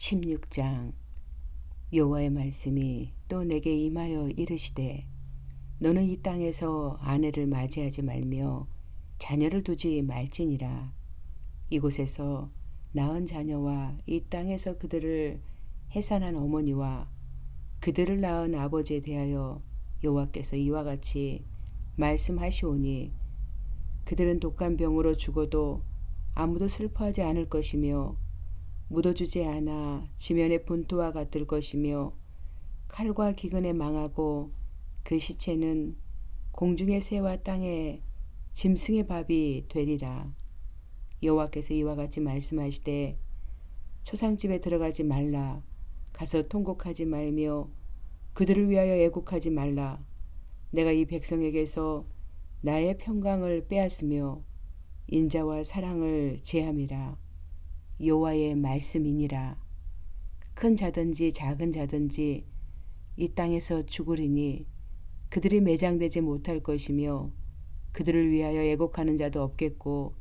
16장 여호와의 말씀이 또 내게 임하여 이르시되 너는 이 땅에서 아내를 맞이하지 말며 자녀를 두지 말지니라. 이곳에서 낳은 자녀와 이 땅에서 그들을 해산한 어머니와 그들을 낳은 아버지에 대하여 여호와께서 이와 같이 말씀하시오니 그들은 독한 병으로 죽어도 아무도 슬퍼하지 않을 것이며 묻어주지 않아 지면의 분투와 같을 것이며 칼과 기근에 망하고 그 시체는 공중의 새와 땅의 짐승의 밥이 되리라. 여호와께서 이와 같이 말씀하시되 초상집에 들어가지 말라. 가서 통곡하지 말며 그들을 위하여 애곡하지 말라. 내가 이 백성에게서 나의 평강을 빼앗으며 인자와 사랑을 제함이라 여호와의 말씀이니라. 큰 자든지 작은 자든지 이 땅에서 죽으리니 그들이 매장되지 못할 것이며 그들을 위하여 애곡하는 자도 없겠고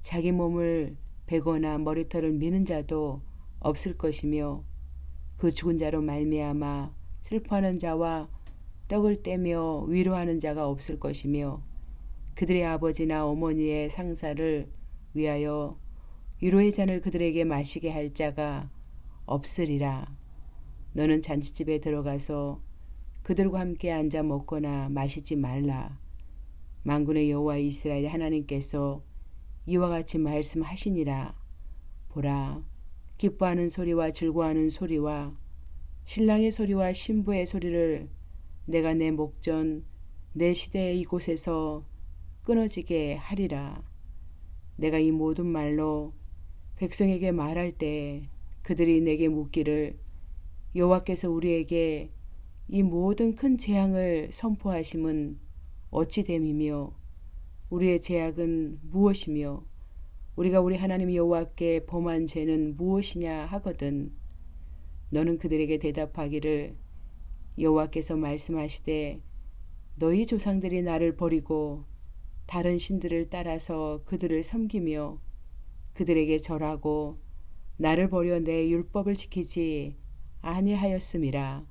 자기 몸을 베거나 머리털을 미는 자도 없을 것이며 그 죽은 자로 말미암아 슬퍼하는 자와 떡을 떼며 위로하는 자가 없을 것이며 그들의 아버지나 어머니의 상사를 위하여 위로의 잔을 그들에게 마시게 할 자가 없으리라. 너는 잔치집에 들어가서 그들과 함께 앉아 먹거나 마시지 말라. 만군의 여호와 이스라엘 하나님께서 이와 같이 말씀하시니라. 보라, 기뻐하는 소리와 즐거워하는 소리와 신랑의 소리와 신부의 소리를 내가 내 목전 내 시대의 이곳에서 끊어지게 하리라. 내가 이 모든 말로 백성에게 말할 때 그들이 내게 묻기를 여호와께서 우리에게 이 모든 큰 재앙을 선포하심은 어찌 됨이며 우리의 제약은 무엇이며 우리가 우리 하나님 여호와께 범한 죄는 무엇이냐 하거든 너는 그들에게 대답하기를 여호와께서 말씀하시되 너희 조상들이 나를 버리고 다른 신들을 따라서 그들을 섬기며 그들에게 절하고 나를 버려 내 율법을 지키지 아니하였음이라.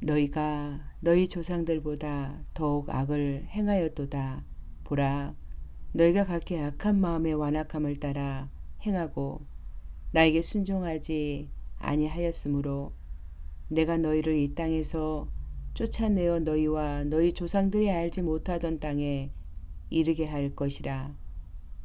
너희가 너희 조상들보다 더욱 악을 행하였도다. 보라, 너희가 각기 악한 마음의 완악함을 따라 행하고 나에게 순종하지 아니하였으므로 내가 너희를 이 땅에서 쫓아내어 너희와 너희 조상들이 알지 못하던 땅에 이르게 할 것이라.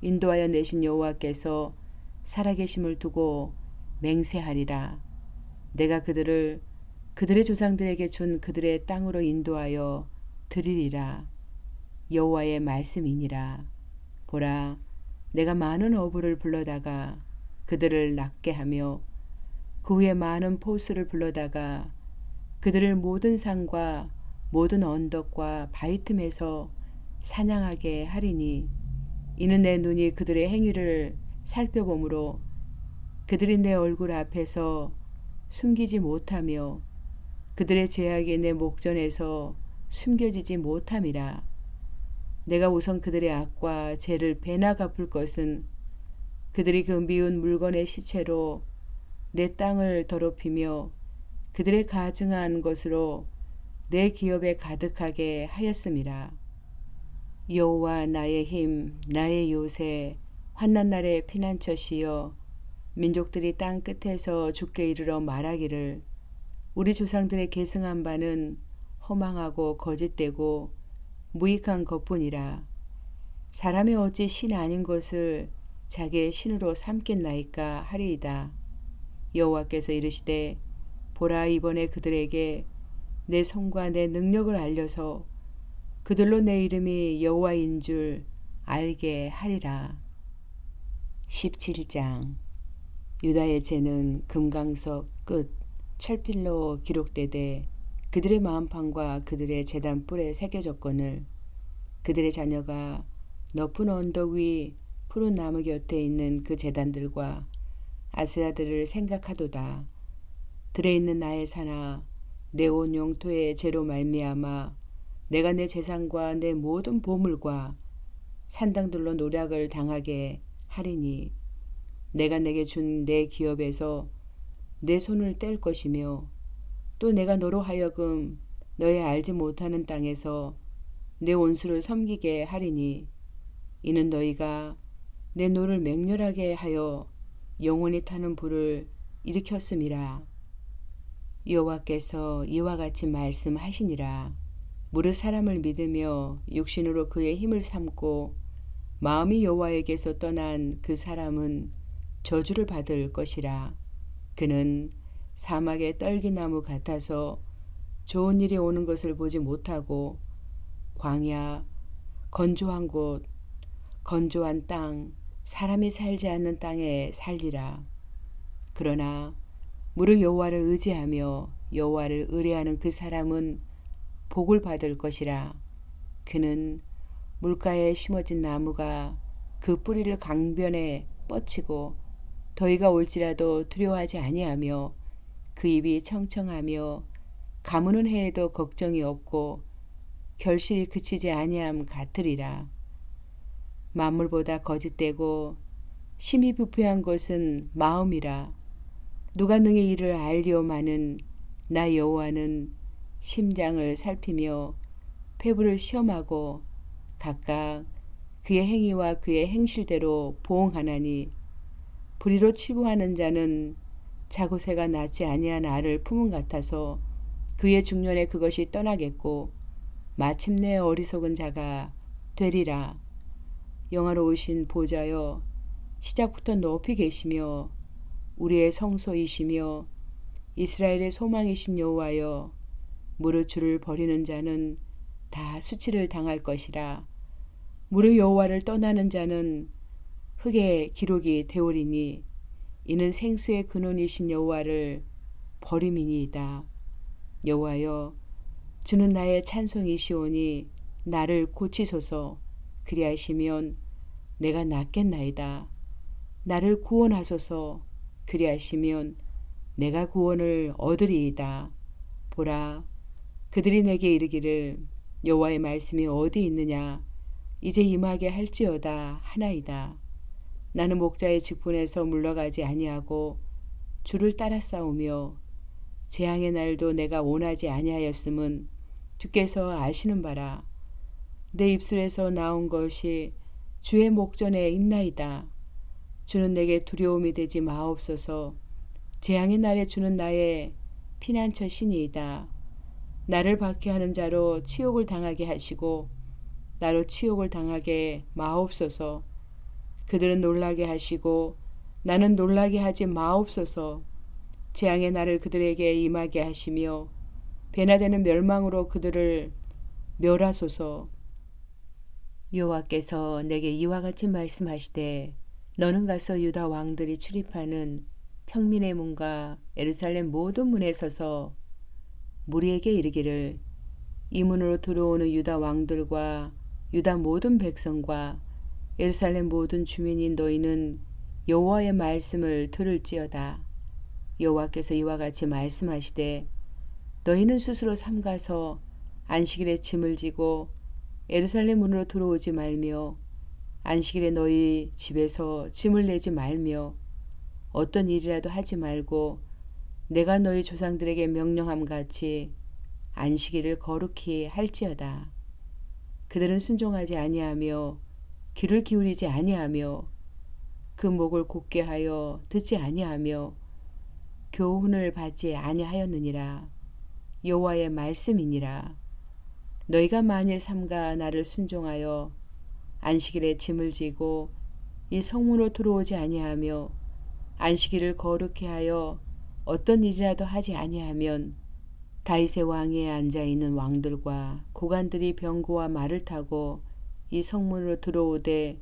인도하여 내신 여호와께서 살아계심을 두고 맹세하리라. 내가 그들을 그들의 조상들에게 준 그들의 땅으로 인도하여 드리리라. 여호와의 말씀이니라. 보라, 내가 많은 어부를 불러다가 그들을 낫게 하며 그 후에 많은 포수를 불러다가 그들을 모든 산과 모든 언덕과 바위 틈에서 사냥하게 하리니 이는 내 눈이 그들의 행위를 살펴보므로 그들이 내 얼굴 앞에서 숨기지 못하며 그들의 죄악이 내 목전에서 숨겨지지 못함이라. 내가 우선 그들의 악과 죄를 배나 갚을 것은 그들이 그 미운 물건의 시체로 내 땅을 더럽히며 그들의 가증한 것으로 내 기업에 가득하게 하였음이라. 여호와 나의 힘, 나의 요새, 환난 날의 피난처시여 민족들이 땅 끝에서 죽게 이르러 말하기를 우리 조상들의 계승한 바는 허망하고 거짓되고 무익한 것뿐이라. 사람이 어찌 신 아닌 것을 자기의 신으로 삼겠나이까 하리이다. 여호와께서 이르시되 보라 이번에 그들에게 내 손과 내 능력을 알려서 그들로 내 이름이 여호와인 줄 알게 하리라 17장 유다의 죄는 금강석 끝 철필로 기록되되 그들의 마음판과 그들의 재단 뿔에 새겨졌거늘 그들의 자녀가 높은 언덕 위 푸른 나무 곁에 있는 그 재단들과 아스라들을 생각하도다. 들에 있는 나의 산아 내온 영토의 죄로 말미암아 내가 내 재산과 내 모든 보물과 산당들로 노략을 당하게 하리니 내가 내게 준 내 기업에서 내 손을 뗄 것이며 또 내가 너로 하여금 너의 알지 못하는 땅에서 내 원수를 섬기게 하리니 이는 너희가 내 노를 맹렬하게 하여 영원히 타는 불을 일으켰음이라. 여호와께서 이와 같이 말씀하시니라 무릇 사람을 믿으며 육신으로 그의 힘을 삼고 마음이 여호와에게서 떠난 그 사람은 저주를 받을 것이라. 그는 사막의 떨기나무 같아서 좋은 일이 오는 것을 보지 못하고 광야 건조한 곳 건조한 땅 사람이 살지 않는 땅에 살리라. 그러나 무릇 여호와를 의지하며 여호와를 의뢰하는 그 사람은 복을 받을 것이라 그는 물가에 심어진 나무가 그 뿌리를 강변에 뻗치고 더위가 올지라도 두려워하지 아니하며 그 입이 청청하며 가무는 해에도 걱정이 없고 결실이 그치지 아니함 같으리라. 만물보다 거짓되고 심히 부패한 것은 마음이라. 누가 능히 이를 알리오마는 나 여호와는 심장을 살피며 폐부를 시험하고 각각 그의 행위와 그의 행실대로 보응하나니 불의로 치부하는 자는 자고새가 낳지 아니한 알을 품은 같아서 그의 중년에 그것이 떠나겠고 마침내 어리석은 자가 되리라. 영화로우신 보좌여 시작부터 높이 계시며 우리의 성소이시며 이스라엘의 소망이신 여호와여 무릇 주를 버리는 자는 다 수치를 당할 것이라 무릇 여호와를 떠나는 자는 흙의 기록이 되오리니 이는 생수의 근원이신 여호와를 버림이니이다. 여호와여 주는 나의 찬송이시오니 나를 고치소서 그리하시면 내가 낫겠나이다. 나를 구원하소서 그리하시면 내가 구원을 얻으리이다. 보라 그들이 내게 이르기를 여호와의 말씀이 어디 있느냐 이제 임하게 할지어다 하나이다. 나는 목자의 직분에서 물러가지 아니하고 주를 따라 싸우며 재앙의 날도 내가 원하지 아니하였음은 주께서 아시는 바라 내 입술에서 나온 것이 주의 목전에 있나이다. 주는 내게 두려움이 되지 마옵소서. 재앙의 날에 주는 나의 피난처 신이이다. 나를 박해하는 자로 치욕을 당하게 하시고 나로 치욕을 당하게 마옵소서. 그들은 놀라게 하시고 나는 놀라게 하지 마옵소서. 재앙의 날을 그들에게 임하게 하시며 배나 되는 멸망으로 그들을 멸하소서. 여호와께서 내게 이와 같이 말씀하시되 너는 가서 유다 왕들이 출입하는 평민의 문과 예루살렘 모든 문에 서서 무리에게 이르기를 이 문으로 들어오는 유다 왕들과 유다 모든 백성과 예루살렘 모든 주민인 너희는 여호와의 말씀을 들을지어다. 여호와께서 이와 같이 말씀하시되 너희는 스스로 삼가서 안식일에 짐을 지고 예루살렘 문으로 들어오지 말며 안식일에 너희 집에서 짐을 내지 말며 어떤 일이라도 하지 말고 내가 너희 조상들에게 명령함 같이 안식일을 거룩히 할지어다. 그들은 순종하지 아니하며 귀를 기울이지 아니하며 그 목을 곧게 하여 듣지 아니하며 교훈을 받지 아니하였느니라 여호와의 말씀이니라 너희가 만일 삼가 나를 순종하여 안식일에 짐을 지고 이 성문으로 들어오지 아니하며 안식일을 거룩히 하여 어떤 일이라도 하지 아니하면 다윗의 왕에 앉아 있는 왕들과 고관들이 병고와 말을 타고 이 성문으로 들어오되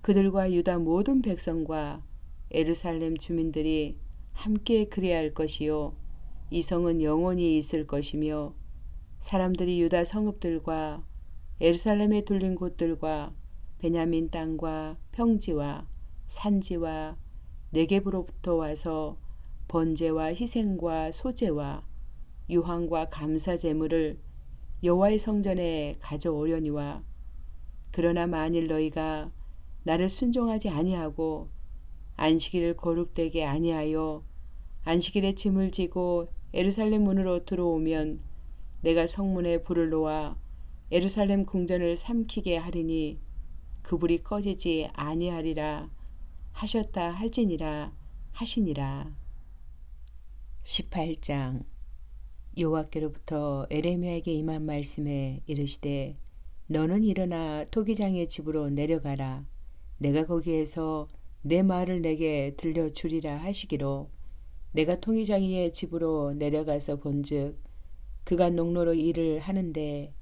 그들과 유다 모든 백성과 에루살렘 주민들이 함께 그래야 할 것이요 이 성은 영원히 있을 것이며 사람들이 유다 성읍들과 에루살렘에 둘린 곳들과 베냐민 땅과 평지와 산지와 내게부로부터 와서 번제와 희생과 소제와 유황과 감사 제물을 여호와의 성전에 가져오려니와 그러나 만일 너희가 나를 순종하지 아니하고 안식일을 거룩되게 아니하여 안식일에 짐을 지고 에루살렘 문으로 들어오면 내가 성문에 불을 놓아 에루살렘 궁전을 삼키게 하리니 그 불이 꺼지지 아니하리라 하셨다 할지니라 하시니라. 18장. 여호와께로부터 에레미야에게 임한 말씀에 이르시되 너는 일어나 토기장의 집으로 내려가라. 내가 거기에서 내 말을 내게 들려 주리라 하시기로. 내가 통기장의 집으로 내려가서 본즉 그가 농로로 일을 하는데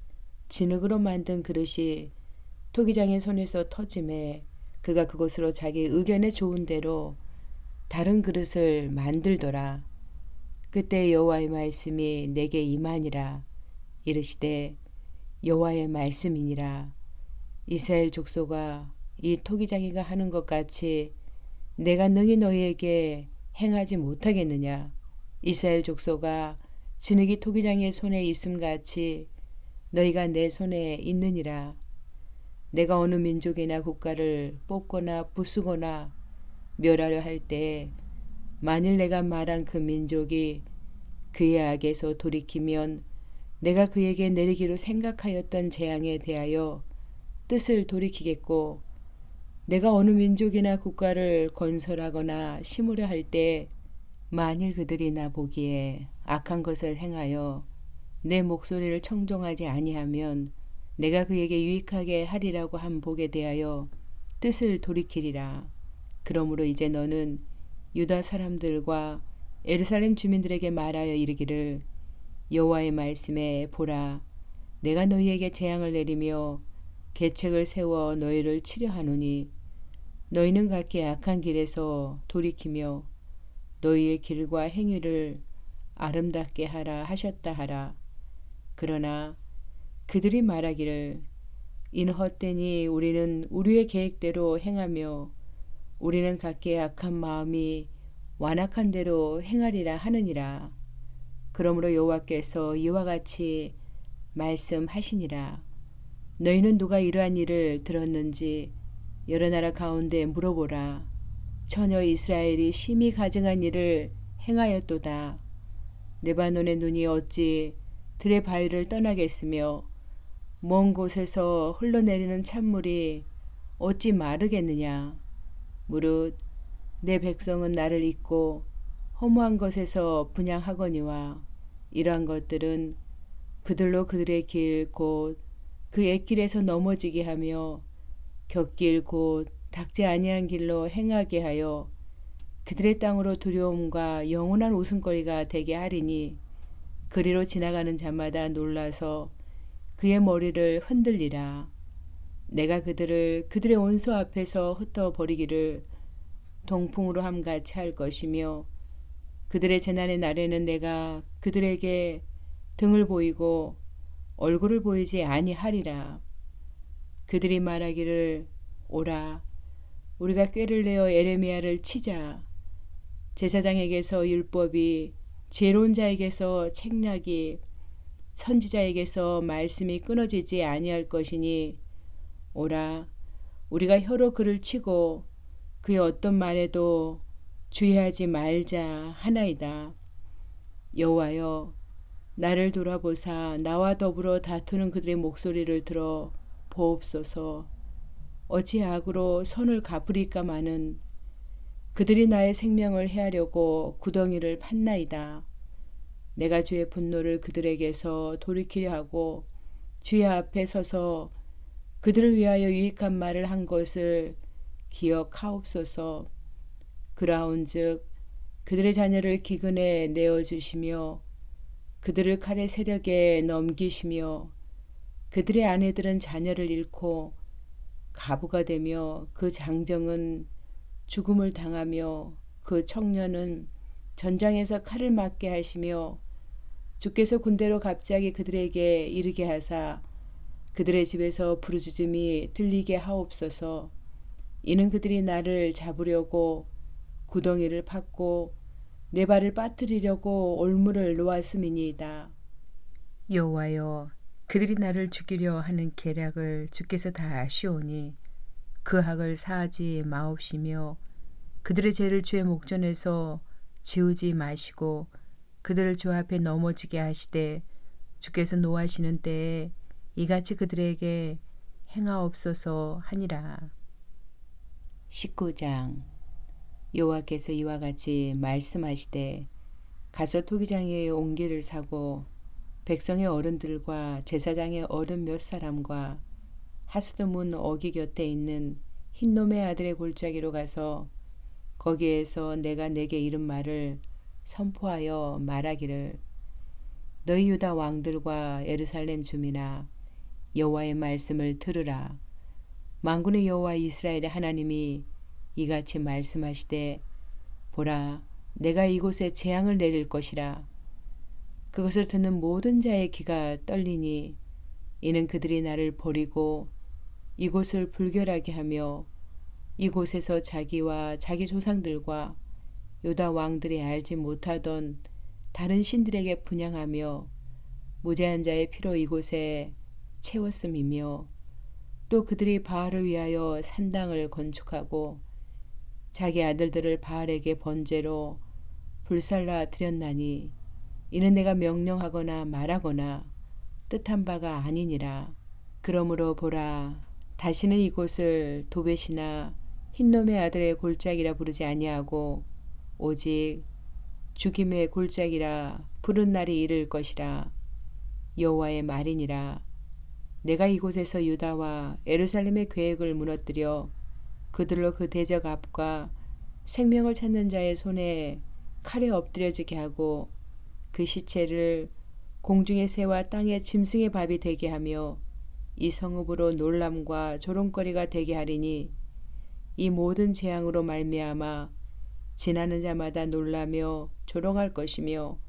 진흙으로 만든 그릇이 토기장의 손에서 터짐에 그가 그것으로 자기 의견에 좋은 대로 다른 그릇을 만들더라. 그때 여호와의 말씀이 내게 임하니라. 이르시되 여호와의 말씀이니라. 이스라엘 족속아 이 토기장이가 하는 것 같이 내가 능히 너희에게 행하지 못하겠느냐. 이스라엘 족속아 진흙이 토기장의 손에 있음 같이 너희가 내 손에 있느니라. 내가 어느 민족이나 국가를 뽑거나 부수거나 멸하려 할 때 만일 내가 말한 그 민족이 그의 악에서 돌이키면 내가 그에게 내리기로 생각하였던 재앙에 대하여 뜻을 돌이키겠고 내가 어느 민족이나 국가를 건설하거나 심으려 할 때 만일 그들이 나 보기에 악한 것을 행하여 내 목소리를 청종하지 아니하면 내가 그에게 유익하게 하리라고 한 복에 대하여 뜻을 돌이키리라. 그러므로 이제 너는 유다 사람들과 에르살렘 주민들에게 말하여 이르기를 여호와의 말씀에 보라 내가 너희에게 재앙을 내리며 계책을 세워 너희를 치려 하노니 너희는 각기 악한 길에서 돌이키며 너희의 길과 행위를 아름답게 하라 하셨다 하라. 그러나 그들이 말하기를 이는 헛되니 우리는 우리의 계획대로 행하며 우리는 각기 악한 마음이 완악한 대로 행하리라 하느니라. 그러므로 여호와께서 이와 같이 말씀하시니라. 너희는 누가 이러한 일을 들었는지 여러 나라 가운데 물어보라. 처녀 이스라엘이 심히 가증한 일을 행하였도다. 레바논의 눈이 어찌 들의 바위를 떠나겠으며 먼 곳에서 흘러내리는 찬물이 어찌 마르겠느냐. 무릇 내 백성은 나를 잊고 허무한 것에서 분양하거니와 이러한 것들은 그들로 그들의 길 곧 그 옛길에서 넘어지게 하며 곁길 곧 닥지 아니한 길로 행하게 하여 그들의 땅으로 두려움과 영원한 웃음거리가 되게 하리니 그리로 지나가는 자마다 놀라서 그의 머리를 흔들리라. 내가 그들을 그들의 온소 앞에서 흩어 버리기를 동풍으로 함같이 할 것이며 그들의 재난의 날에는 내가 그들에게 등을 보이고 얼굴을 보이지 아니하리라. 그들이 말하기를 오라 우리가 꾀를 내어 에레미야를 치자 제사장에게서 율법이 지혜로운 자에게서 책략이 선지자에게서 말씀이 끊어지지 아니할 것이니 오라 우리가 혀로 그를 치고 그의 어떤 말에도 주의하지 말자 하나이다. 여호와여 나를 돌아보사 나와 더불어 다투는 그들의 목소리를 들어 보옵소서. 어찌 악으로 선을 갚으리까 마는 그들이 나의 생명을 해하려고 구덩이를 팠나이다. 내가 주의 분노를 그들에게서 돌이키려 하고 주의 앞에 서서 그들을 위하여 유익한 말을 한 것을 기억하옵소서. 그라운즉 그들의 자녀를 기근에 내어 주시며 그들을 칼의 세력에 넘기시며 그들의 아내들은 자녀를 잃고 가부가 되며 그 장정은 죽음을 당하며 그 청년은 전장에서 칼을 맞게 하시며 주께서 군대로 갑자기 그들에게 이르게 하사 그들의 집에서 부르짖음이 들리게 하옵소서 이는 그들이 나를 잡으려고 구덩이를 팠고 내 발을 빠뜨리려고 올무를 놓았음이니이다. 여호와여 그들이 나를 죽이려 하는 계략을 주께서 다 아시오니 그 학을 사하지 마옵시며 그들의 죄를 주의 목전에서 지우지 마시고 그들을 주 앞에 넘어지게 하시되 주께서 노하시는 때에 이같이 그들에게 행하옵소서 하니라. 19장 여호와께서 이와 같이 말씀하시되 가서 토기장에 옹기를 사고 백성의 어른들과 제사장의 어른 몇 사람과 하스드문 어기 곁에 있는 흰놈의 아들의 골짜기로 가서 거기에서 내가 내게 이른 말을 선포하여 말하기를 너희 유다 왕들과 예루살렘 주민아 여호와의 말씀을 들으라. 만군의 여호와 이스라엘의 하나님이 이같이 말씀하시되 보라 내가 이곳에 재앙을 내릴 것이라. 그것을 듣는 모든 자의 귀가 떨리니 이는 그들이 나를 버리고 이곳을 불결하게 하며 이곳에서 자기와 자기 조상들과 유다 왕들이 알지 못하던 다른 신들에게 분양하며 무죄한 자의 피로 이곳에 채웠음이며 또 그들이 바알을 위하여 산당을 건축하고 자기 아들들을 바알에게 번제로 불살라 드렸나니 이는 내가 명령하거나 말하거나 뜻한 바가 아니니라. 그러므로 보라 다시는 이곳을 도벳이나 흰놈의 아들의 골짜기라 부르지 아니하고 오직 죽임의 골짜기라 부른 날이 이를 것이라 여호와의 말이니라 내가 이곳에서 유다와 에루살렘의 계획을 무너뜨려 그들로 그 대적 앞과 생명을 찾는 자의 손에 칼에 엎드려지게 하고 그 시체를 공중의 새와 땅의 짐승의 밥이 되게 하며 이 성읍으로 놀람과 조롱거리가 되게 하리니 이 모든 재앙으로 말미암아 지나는 자마다 놀라며 조롱할 것이며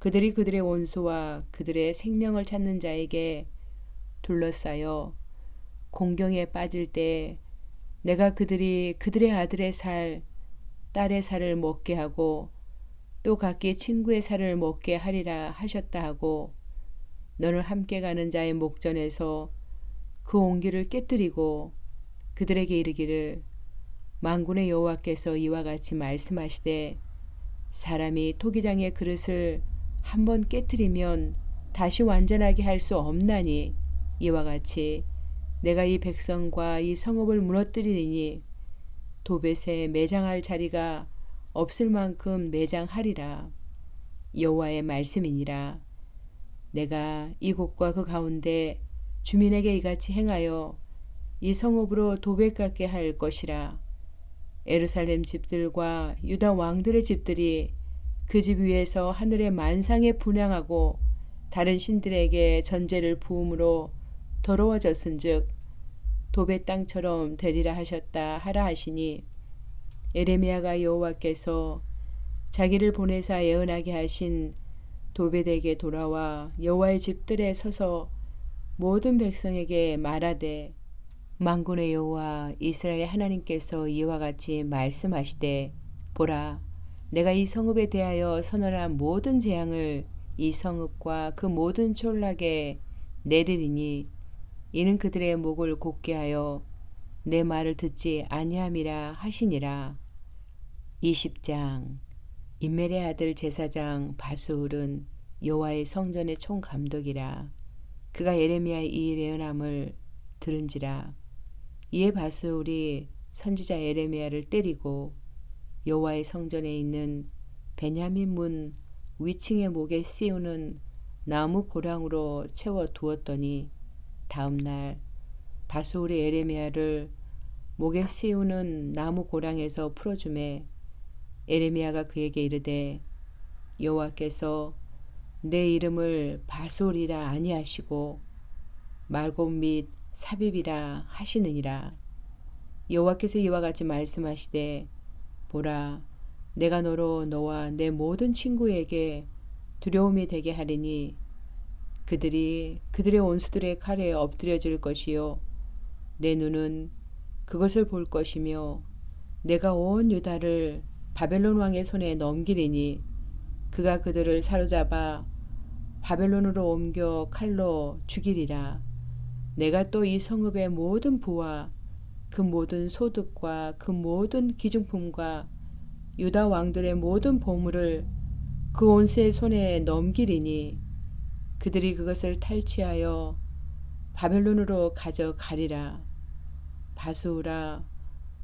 그들이 그들의 원수와 그들의 생명을 찾는 자에게 둘러싸여 공경에 빠질 때 내가 그들이 그들의 아들의 살, 딸의 살을 먹게 하고 또 각기 친구의 살을 먹게 하리라 하셨다 하고 너는 함께 가는 자의 목전에서 그 온기를 깨뜨리고 그들에게 이르기를 만군의 여호와께서 이와 같이 말씀하시되 사람이 토기장의 그릇을 한 번 깨뜨리면 다시 완전하게 할 수 없나니 이와 같이 내가 이 백성과 이 성읍을 무너뜨리니 도벳에 매장할 자리가 없을 만큼 매장하리라. 여호와의 말씀이니라. 내가 이곳과 그 가운데 주민에게 이같이 행하여 이 성읍으로 도백 같게 할 것이라. 에루살렘 집들과 유다 왕들의 집들이 그 집 위에서 하늘의 만상에 분양하고 다른 신들에게 전제를 부음으로 더러워졌은즉 도배 땅처럼 되리라 하셨다 하라 하시니 에레미야가 여호와께서 자기를 보내사 예언하게 하신 도벳에게 돌아와 여호와의 집들에 서서 모든 백성에게 말하되 만군의 여호와 이스라엘 하나님께서 이와 같이 말씀하시되 보라 내가 이 성읍에 대하여 선언한 모든 재앙을 이 성읍과 그 모든 촌락에 내리리니 이는 그들의 목을 곧게 하여 내 말을 듣지 아니함이라 하시니라. 20장. 인멜의 아들 제사장 바수울은 여호와의 성전의 총감독이라. 그가 예레미야의 이 예언함을 들은지라. 이에 바스울이 선지자 에레미야를 때리고 여호와의 성전에 있는 베냐민 문 위층의 목에 씌우는 나무 고랑으로 채워 두었더니 다음 날 바스울이 에레미야를 목에 씌우는 나무 고랑에서 풀어주매 에레미야가 그에게 이르되 여호와께서 내 이름을 바솔이라 아니하시고 말곱 및 삽입이라 하시느니라. 여호와께서 이와 같이 말씀하시되 보라 내가 너로 너와 내 모든 친구에게 두려움이 되게 하리니 그들이 그들의 원수들의 칼에 엎드려질 것이요. 내 눈은 그것을 볼 것이며 내가 온 유다를 바벨론 왕의 손에 넘기리니 그가 그들을 사로잡아 바벨론으로 옮겨 칼로 죽이리라. 내가 또 이 성읍의 모든 부와 그 모든 소득과 그 모든 기중품과 유다 왕들의 모든 보물을 그 온세의 손에 넘기리니 그들이 그것을 탈취하여 바벨론으로 가져가리라. 바수라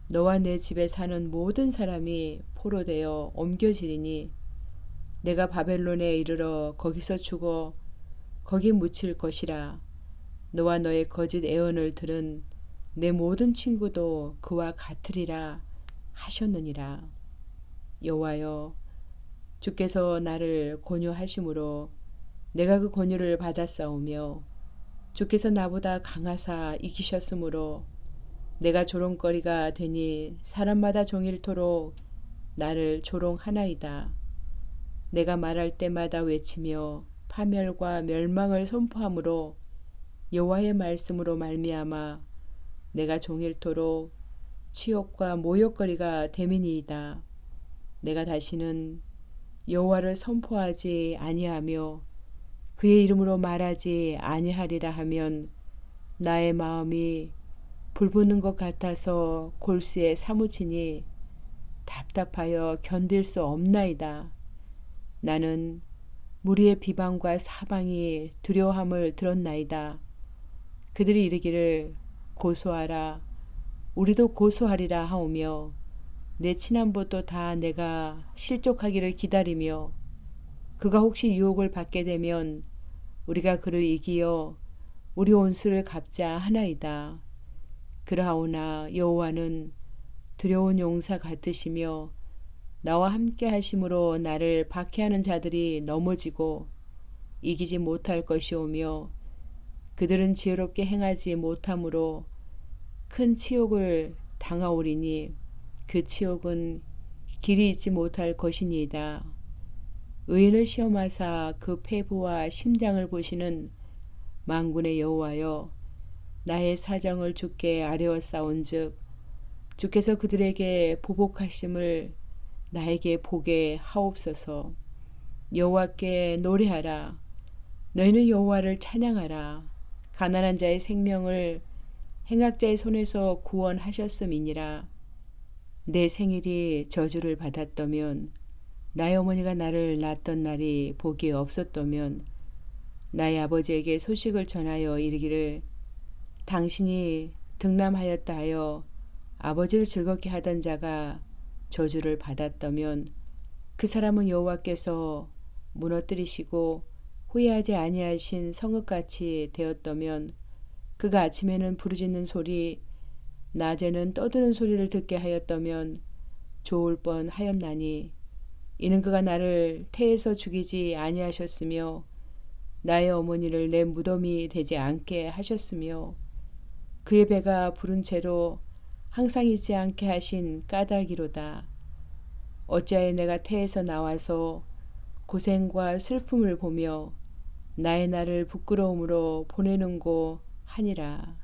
너와 내 집에 사는 모든 사람이 포로되어 옮겨지리니 내가 바벨론에 이르러 거기서 죽어 거기 묻힐 것이라. 너와 너의 거짓 애언을 들은 내 모든 친구도 그와 같으리라 하셨느니라. 여호와여 주께서 나를 권유하심으로 내가 그 권유를 받았사오며 주께서 나보다 강하사 이기셨으므로 내가 조롱거리가 되니 사람마다 종일토록 나를 조롱하나이다. 내가 말할 때마다 외치며 파멸과 멸망을 선포함으로 여호와의 말씀으로 말미암아 내가 종일토록 치욕과 모욕거리가 되민이이다. 내가 다시는 여호와를 선포하지 아니하며 그의 이름으로 말하지 아니하리라 하면 나의 마음이 불붙는 것 같아서 골수에 사무치니 답답하여 견딜 수 없나이다. 나는 무리의 비방과 사방이 두려움을 들었나이다. 그들이 이르기를 고소하라 우리도 고소하리라 하오며 내 친한부도 다 내가 실족하기를 기다리며 그가 혹시 유혹을 받게 되면 우리가 그를 이기어 우리 온수를 갚자 하나이다. 그러하오나 여호와는 두려운 용사 같으시며 나와 함께 하심으로 나를 박해하는 자들이 넘어지고 이기지 못할 것이오며 그들은 지혜롭게 행하지 못함으로 큰 치욕을 당하오리니 그 치욕은 길이 있지 못할 것이니이다. 의인을 시험하사 그 폐부와 심장을 보시는 망군의 여호와여 나의 사정을 주께 아뢰었사온즉 주께서 그들에게 보복하심을 나에게 보게 하옵소서. 여호와께 노래하라. 너희는 여호와를 찬양하라. 가난한 자의 생명을 행악자의 손에서 구원하셨음이니라. 내 생일이 저주를 받았다면 나의 어머니가 나를 낳았던 날이 복이 없었다면 나의 아버지에게 소식을 전하여 이르기를 당신이 등남하였다 하여 아버지를 즐겁게 하던 자가 저주를 받았다면 그 사람은 여호와께서 무너뜨리시고 후회하지 아니하신 성읍같이 되었다면 그가 아침에는 부르짖는 소리, 낮에는 떠드는 소리를 듣게 하였다면 좋을 뻔 하였나니 이는 그가 나를 태에서 죽이지 아니하셨으며 나의 어머니를 내 무덤이 되지 않게 하셨으며 그의 배가 부른 채로 항상 있지 않게 하신 까닭이로다. 어찌하여 내가 태에서 나와서 고생과 슬픔을 보며 나의 나를 부끄러움으로 보내는고 하니라.